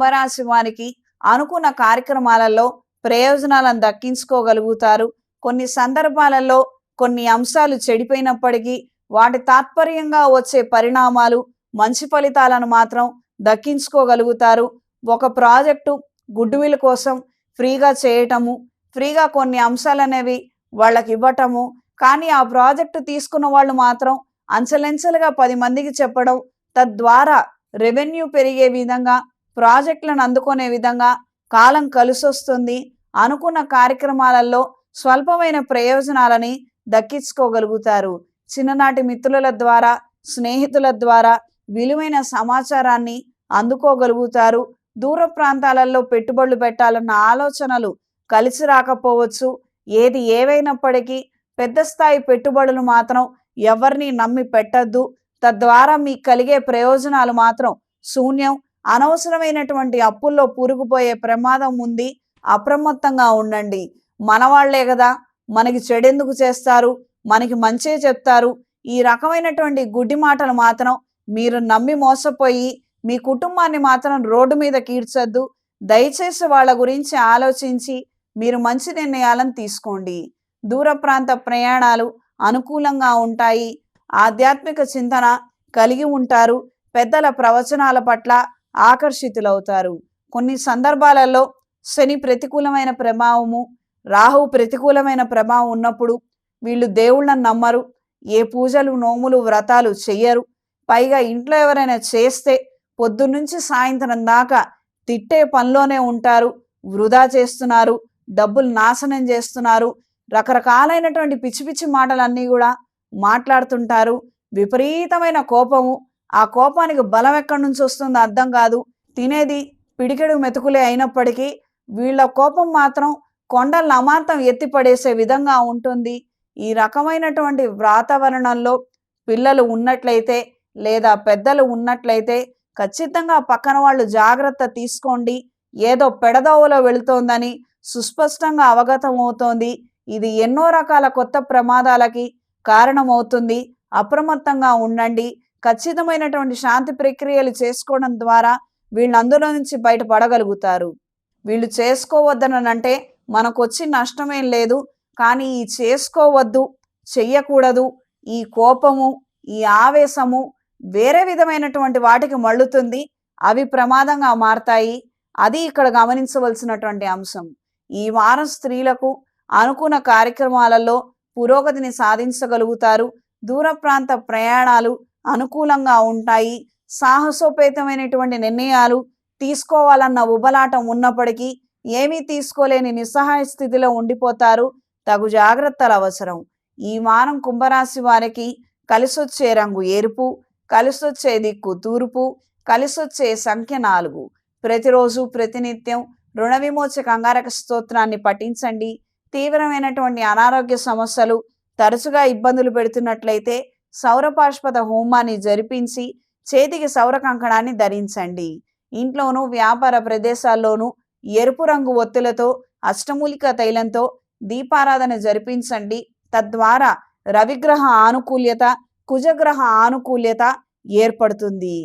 కుంభరాశి వారికి అనుకున్న కార్యక్రమాలలో ప్రయోజనాలను దక్కించుకోగలుగుతారు. కొన్ని సందర్భాలలో కొన్ని అంశాలు చెడిపోయినప్పటికీ వాటి తాత్పర్యంగా వచ్చే పరిణామాలు మంచి ఫలితాలను మాత్రం దక్కించుకోగలుగుతారు. ఒక ప్రాజెక్టు గుడ్విల్ కోసం ఫ్రీగా చేయటము ఫ్రీగా కొన్ని అంశాలు అనేవి వాళ్ళకి ఇవ్వటము కానీ ఆ ప్రాజెక్టు తీసుకున్న వాళ్ళు మాత్రం అంచెలంచెలుగా పది మందికి చెప్పడం తద్వారా రెవెన్యూ పెరిగే విధంగా ప్రాజెక్టులను అందుకునే విధంగా కాలం కలిసొస్తుంది. అనుకున్న కార్యక్రమాలలో స్వల్పమైన ప్రయోజనాలని దక్కించుకోగలుగుతారు. చిన్ననాటి మిత్రుల ద్వారా స్నేహితుల ద్వారా విలువైన సమాచారాన్ని అందుకోగలుగుతారు. దూర ప్రాంతాలలో పెట్టుబడులు పెట్టాలన్న ఆలోచనలు కలిసి రాకపోవచ్చు. ఏది ఏవైనప్పటికీ పెద్ద స్థాయి పెట్టుబడులు మాత్రం ఎవరిని నమ్మి పెట్టద్దు. తద్వారా మీకు కలిగే ప్రయోజనాలు మాత్రం శూన్యం. అనవసరమైనటువంటి అప్పుల్లో పూరుకుపోయే ప్రమాదం ఉంది. అప్రమత్తంగా ఉండండి. మనవాళ్ళే కదా మనకి చెడెందుకు చేస్తారు? మనకి మంచే చెప్తారు. ఈ రకమైనటువంటి గుడ్డి మాటలు మాత్రం మీరు నమ్మి మోసపోయి మీ కుటుంబాన్ని మాత్రం రోడ్డు మీద కీడ్చొద్దు. దయచేసి వాళ్ళ గురించి ఆలోచించి మీరు మంచి నిర్ణయాలను తీసుకోండి. దూర ప్రాంత ప్రయాణాలు అనుకూలంగా ఉంటాయి. ఆధ్యాత్మిక చింతన కలిగి ఉంటారు. పెద్దల ప్రవచనాల పట్ల ఆకర్షితులవుతారు. కొన్ని సందర్భాలలో శని ప్రతికూలమైన ప్రభావము రాహు ప్రతికూలమైన ప్రభావం ఉన్నప్పుడు వీళ్ళు దేవుళ్ళని నమ్మరు ఏ పూజలు నోములు వ్రతాలు చెయ్యరు. పైగా ఇంట్లో ఎవరైనా చేస్తే పొద్దున్నుంచి సాయంత్రం దాకా తిట్టే పనిలోనే ఉంటారు వృధా చేస్తున్నారు డబ్బులు నాశనం చేస్తున్నారు. రకరకాలైనటువంటి పిచ్చి పిచ్చి మాటలన్నీ కూడా మాట్లాడుతుంటారు. విపరీతమైన కోపము ఆ కోపానికి బలం ఎక్కడి నుంచి వస్తుందో అర్థం కాదు. తినేది పిడికెడు మెతుకులే అయినప్పటికీ వీళ్ళ కోపం మాత్రం కొండలను అమాంతం ఎత్తిపడేసే విధంగా ఉంటుంది. ఈ రకమైనటువంటి వాతావరణంలో పిల్లలు ఉన్నట్లయితే లేదా పెద్దలు ఉన్నట్లయితే ఖచ్చితంగా పక్కన వాళ్ళు జాగ్రత్త తీసుకోండి. ఏదో పెడదోవలో వెళుతోందని సుస్పష్టంగా అవగతం అవుతోంది. ఇది ఎన్నో రకాల కొత్త ప్రమాదాలకి కారణమవుతుంది. అప్రమత్తంగా ఉండండి. ఖచ్చితమైనటువంటి శాంతి ప్రక్రియలు చేసుకోవడం ద్వారా వీళ్ళు అందులో నుంచి బయటపడగలుగుతారు. వీళ్ళు చేసుకోవద్దనంటే మనకు వచ్చి నష్టమేం లేదు. కానీ ఈ చేసుకోవద్దు చెయ్యకూడదు ఈ కోపము ఈ ఆవేశము వేరే విధమైనటువంటి వాటికి మళ్ళుతుంది. అవి ప్రమాదంగా మారతాయి. అది ఇక్కడ గమనించవలసినటువంటి అంశం. ఈ వారం స్త్రీలకు అనుకున్న కార్యక్రమాలలో పురోగతిని సాధించగలుగుతారు. దూర ప్రాంత ప్రయాణాలు అనుకూలంగా ఉంటాయి. సాహసోపేతమైనటువంటి నిర్ణయాలు తీసుకోవాలన్న ఉబలాటం ఉన్నప్పటికీ ఏమీ తీసుకోలేని నిస్సహాయ స్థితిలో ఉండిపోతారు. తగు జాగ్రత్తలు అవసరం. ఈ వారం కుంభరాశి వారికి కలిసొచ్చే రంగు ఎరుపు కలిసొచ్చే దిక్కు తూర్పు కలిసొచ్చే సంఖ్య నాలుగు. ప్రతిరోజు ప్రతినిత్యం రుణ విమోచ అంగారక స్తోత్రాన్ని పఠించండి. తీవ్రమైనటువంటి అనారోగ్య సమస్యలు తరచుగా ఇబ్బందులు పెడుతున్నట్లయితే సౌరపాష్పద హోమాన్ని జరిపించి చేతికి సౌర కంకణాన్ని ధరించండి. ఇంట్లోనూ వ్యాపార ప్రదేశాల్లోనూ ఎరుపు రంగు ఒత్తులతో అష్టమూలిక తైలంతో దీపారాధన జరిపించండి. తద్వారా రవిగ్రహ ఆనుకూల్యత కుజగ్రహ ఆనుకూల్యత ఏర్పడుతుంది.